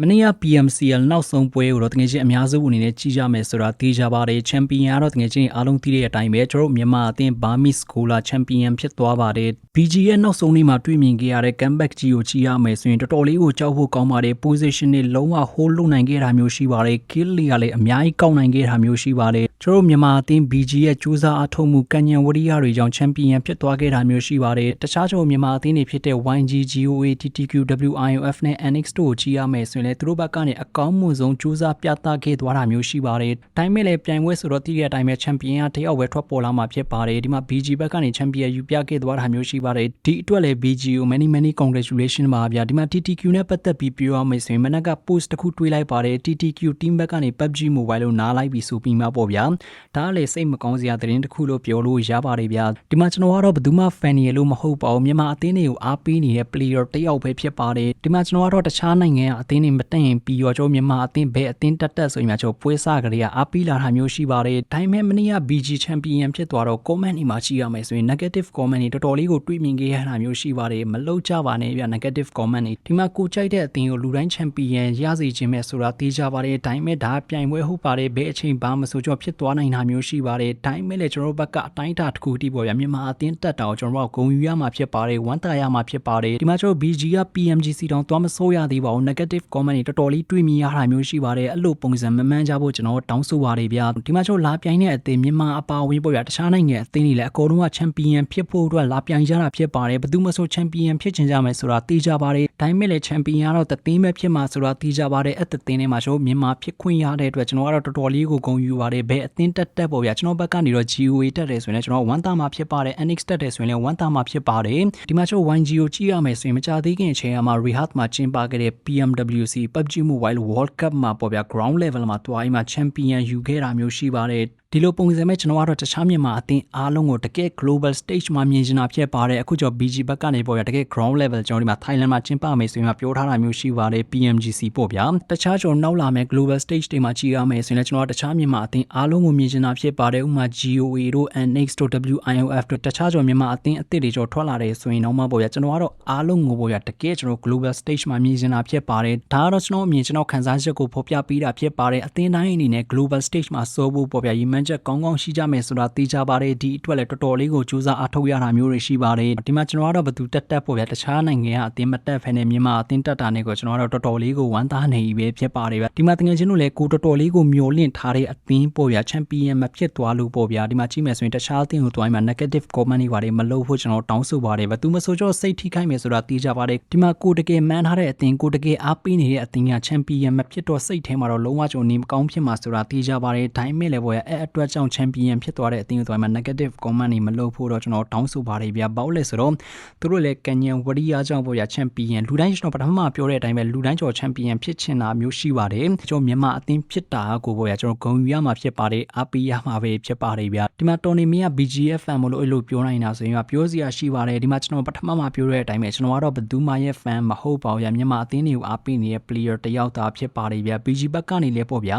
မနေ့က PMCL နောက်ဆုံးပွဲကိုတော့တကယ်ချင်းအများစုအနေနဲ့ကြီးကြမယ်ဆိုတာသိကြပါတယ်ချန်ပီယံကတော့တကယ်ချင်းအားလုံးသိတဲ့အတိုင်းပဲကျွန်တော်တို့မြန်မာအသင်း Burmese Scholar Champion ဖြစ်သွားပါတယ် BG ရဲ့နောက်ဆုံးနေ့မှာတွေ့မြင်ခဲ့ရတဲ့ comeback ကြီးကိုကြီးရမယ်ဆိုရင်တော်တော်လေးကိုကြောက်ဖို့ကောင်းပါတယ် position တွေလုံးဝ hold လုပ်နိုင်ခဲ့တာမျိုးရှိပါတယ် kill တွေကလည်းအများကြီးကောက်နိုင်ခဲ့တာမျိုးရှိပါတယ်ကျွန်တော်တို့မြန်မာအသင်း BG ရဲ့စူးစမ်းအထောက်မှုကံဉဏ်ဝရိယတွေကြောင့်ချန်ပီယံဖြစ်သွားခဲ့တာမျိုးရှိပါတယ်တခြားကျွန်တော်မြန်မာအသင်းတွေဖြစ်တဲ့ YG GOA TTQ WIOF နဲ့ NX တို့ကိုကြီးရမယ်ဆိုရင်လည်းသူတို့ဘက်ကနေအကောင်းမှုဆုံးစူးစမ်းပြသခဲ့သွားတာမျိုးရှိပါတယ်။ဒါပေမဲ့လည်းပြိုင်ပွဲဆိုတော့တည့်တဲ့အတိုင်းပဲချန်ပီယံကတယောက်ပဲထွက်ပေါ်လာမှာဖြစ်ပါတယ်။ဒီမှာ BG ဘက်ကနေချန်ပီယံယူပြခဲ့သွားတာမျိုးရှိပါတယ်။ဒီအတွက်လည်း BG ကို many many congratulation ပါဗျာ။ဒီမှာ TTQ နဲ့ပတ်သက်ပြီးပြောရမယ်ဆိုရင်မနက်က post တစ်ခုတွေးလိုက်ပါတယ်။ TTQ team ဘက်ကနေ PUBG Mobile လို့နားလိုက်ပြီးဆိုပြီးမှပေါ့ဗျာ။ဒါကလည်းစိတ်မကောင်းစရာသတင်းတစ်ခုလို့ပြောလို့ရပါတယ်ဗျာ။ဒီမှာကျွန်တော်ကတော့ဘယ်သူမှ fan ရလို့မဟုတ်ပါဘူး။မြန်မာအသင်းတွေကိုအားပေးနေတဲ့ player တယောက်ပဲဖြစ်ပါတယ်။ဒီမှာကျွန်တော်ကတော့တခြားနိုင်ငံကအသင်းတွေမတက်ရင်ပြီးရောကျွန်တော်မြန်မာအသင်းဘယ်အသင်းတက်တက်ဆိုရင်မှကျွန်တော်ပွဲစားကလေးကအားပေးလာတာမျိုးရှိပါတယ်။ဒါပေမဲ့မနေ့က BG Champion ဖြစ်သွားတော့ comment တွေမှာရှိရမယ်ဆိုရင် negative comment တွေတော်တော်လေးကိုတွေးမြင်ခဲ့ရတာမျိုးရှိပါတယ်။မလောက်ကြပါနဲ့ဗျ negative comment တွေဒီမှာကိုကြိုက်တဲ့အသင်းကိုလူတိုင်း Champion ရစေခြင်းပဲဆိုတာသိကြပါတယ်။ဒါပေမဲ့ဒါပြိုင်ပွဲဟုတ်ပါတယ်ဘယ်အချိန်ဘာမှဆိုကျွန်တော်ဖြစ်သွားနိုင်တာမျိုးရှိပါတယ်။ဒါပေမဲ့လည်းကျွန်တော်ဘက်ကအတိုင်းအတာတစ်ခုတည်းပေါ့ဗျာမြန်မာအသင်းတက်တာကိုကျွန်တော်တို့ကဂုံယူရမှာဖြစ်ပါတယ်။ဝမ်းတာရမှာဖြစ်ပါတယ်။ဒီမှာကျွန်တော် BG က PMGC တောင်သွားမဆိုးရသေးပါဘူး negative comment တွေတော်တော်လေးတွေးမြင်ရတာမျိုးရှိပါတယ်အဲ့လိုပုံစံမမှန်းကြဖို့ကျွန်တော်တောင်းဆိုပါတယ်ဗျာဒီမှာကျွန်တော်လာပြိုင်တဲ့အသင်းမြန်မာအပါအဝင်ပေါ့ဗျာတခြားနိုင်ငံအသင်းတွေလည်းအကုန်လုံးကချန်ပီယံဖြစ်ဖို့အတွက်လာပြိုင်ကြတာဖြစ်ပါတယ်ဘယ်သူမှဆိုချန်ပီယံဖြစ်ချင်ကြမယ်ဆိုတာသိကြပါတယ်ဒါပေမဲ့လည်းချန်ပီယံကတော့တသင်းပဲဖြစ်မှာဆိုတာသိကြပါတယ်အဲ့တသင်းထဲမှာကျွန်တော်မြန်မာဖြစ်ခွင့်ရတဲ့အတွက်ကျွန်တော်ကတော့တော်တော်လေးကိုဂုဏ်ယူပါတယ်ဘယ်အသင်းတက်တက်ပေါ့ဗျာကျွန်တော်ဘက်ကနေတော့ GOA တက်တယ်ဆိုရင်လည်းကျွန်တော်ဝမ်းသာမှာဖြစ်ပါတယ် NX တက်တယ်ဆိုရင်လည်းဝမ်းသာမှာဖြစ်ပါတယ်ဒီမှာကျွန်တော် 1GO ကြည့်ရမယ်ဆိုရင်မကြသေးခင်အချိန်မှာ Rehat မှာကျင်းပခဲ့တဲ့ PMWC PUBG Mobile World Cup မှာပေါ့ဗျာ ground level မှာတွားအိမ်မှာ champion ယူခဲ့တာမျိုးရှိပါတယ် ဒီလိုပုံစံမဲ့ကျွန်တော်ကတော့တခြားမြန်မာအသင်းအားလုံးကိုတကယ် global stage မှာမြင်ချင်တာဖြစ်ပါတယ်အခုကျော် BG ဘက်ကနေပေါ့ရတကယ် ground level ကျွန်တော်ဒီမှာ Thailand မှာကျင်းပမယ်ဆိုရင်ပြောထားတာမျိုးရှိပါတယ် PMGC ပေါ့ဗျာတခြားကျွန်တော်နောက်လာမယ့် global stage တွေမှာကြည့်ရမယ်ဆိုရင်လည်းကျွန်တော်တခြားမြန်မာအသင်းအားလုံးကိုမြင်ချင်တာဖြစ်ပါတယ်ဥပမာ GOA တို့ NX တို့ WIOF တို့တခြားကျွန်တော်မြန်မာအသင်းအသစ်တွေကျွန်တော်ထွက်လာတယ်ဆိုရင်တော့မှပေါ့ဗျာကျွန်တော်ကတော့အားလုံးကိုပေါ့ဗျာတကယ်ကျွန်တော် global stage မှာမြင်ချင်တာဖြစ်ပါတယ်ဒါကတော့ကျွန်တော်အမြင်ကျွန်တော်ခန်းစားချက်ကိုဖော်ပြပေးတာဖြစ်ပါတယ်အသင်းတိုင်းအနေနဲ့ global stage မှာစိုးဖို့ပေါ့ဗျာရည်မှန်းချက်ကောင်းကောင်းရှိကြမယ်ဆိုတာသိကြပါတယ်ဒီအတွက်လည်းတော်တော်လေးကိုစူးစမ်းအားထုတ်ရတာမျိုးတွေရှိပါတယ်ဒီမှာကျွန်တော်ကတော့ဘသူတက်တက်ပေါ့ဗျာတခြားနိုင်ငံကအသင်းမတက်ဖ ೇನೆ မြန်မာအသင်းတက်တာနဲ့ကိုကျွန်တော်ကတော့တော်တော်လေးကိုဝမ်းသာနေပြီပဲဖြစ်ပါတယ်ဗျဒီမှာတကယ်ချင်းတို့လည်းကိုတော်တော်လေးကိုမျောလင့်ထားတဲ့အသင်းပေါ့ဗျာချန်ပီယံမဖြစ်သွားလို့ပေါ့ဗျာဒီမှာကြည့်မယ်ဆိုရင်တခြားအသင်းကိုတွိုင်းမှာ negative comment တွေပါတယ်မလုပ်ဖို့ကျွန်တော်တောင်းဆိုပါတယ်ဗျသူမဆိုကြောစိတ်ထိခိုက်မယ်ဆိုတာသိကြပါတယ်ဒီမှာကိုတကယ်မှန်းထားတဲ့အသင်းကိုတကယ်အားပေးနေတဲ့အသင်းကချန်ပီယံမဖြစ်တော့စိတ်ထဲမှာတော့လုံးဝကျွန်တော်နေမကောင်းဖြစ်မှာဆိုတာသိကြပါတယ်ဒါပေမဲ့လည်းပေါ့ဗျာအဲ့အတွက်ကြောင့်ချန်ပီယံဖြစ်သွားတဲ့အသင်းကိုသွားမှာ negative comment တွေမလုပ်ဖို့တော့ကျွန်တော်တောင်းဆိုပါတယ်ဗျာဘာလို့လဲဆိုတော့သူတို့လည်းကညံဝရိယကြောင့်ပေါ့ဗျာချန်ပီယံလူတိုင်းကျွန်တော်ပထမမှာပြောတဲ့အတိုင်းပဲလူတိုင်းကျော်ချန်ပီယံဖြစ်ချင်တာမျိုးရှိပါတယ်ကျွန်တော်မြန်မာအသင်းဖြစ်တာကိုပေါ့ဗျာကျွန်တော်ဂုဏ်ယူရမှာဖြစ်ပါတယ်အားပေးရမှာပဲဖြစ်ပါတယ်ဗျာဒီမှာတော်နေမင်းက BGF fan မလို့အဲ့လိုပြောနိုင်တာဆိုရင်ကပြောစရာရှိပါတယ်ဒီမှာကျွန်တော်ပထမမှာပြောတဲ့အတိုင်းပဲကျွန်တော်ကတော့ဘယ်သူမှရဲ့ fan မဟုတ်ပါဘူးဗျာမြန်မာအသင်းတွေကိုအားပေးနေတဲ့ player တယောက်သားဖြစ်ပါတယ်ဗျာ BG ဘက်ကနေလည်းပေါ့ဗျာ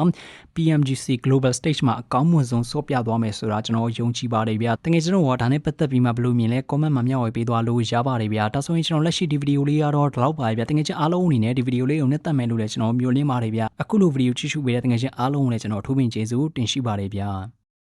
PMGC Global Stage မှာအကောင်းမွန်ဆုံးစောပြသွားမယ်ဆိုတာကျွန်တော်ယုံကြည်ပါတယ်ဗျာတကယ်ကျွန်တော်ကဒါနဲ့ပတ်သက်ပြီးမှဘယ်လိုမြင်လဲ comment မှာမျှဝေပေးသွားလို့ရပါတယ်ဗျာဒါဆိုရင်ကျွန်တော်လက်ရှိဒီဗီဒီယိုလေးကတော့ဒီလောက်ပါဗျာတကယ်ချင်းအားလုံးအနေနဲ့ဒီဗီဒီယိုလေးကိုနဲ့တက်မယ်လို့လည်းကျွန်တော်မျိုးလင်းပါတယ်ဗျာအခုလိုဗီဒီယိုကြည့်ရှုပေးတဲ့တကယ်ချင်းအားလုံးကိုလည်းကျွန်တော်ထိုးပင်ကျေးဇူးတင်ရှိပါတယ်ဗျာ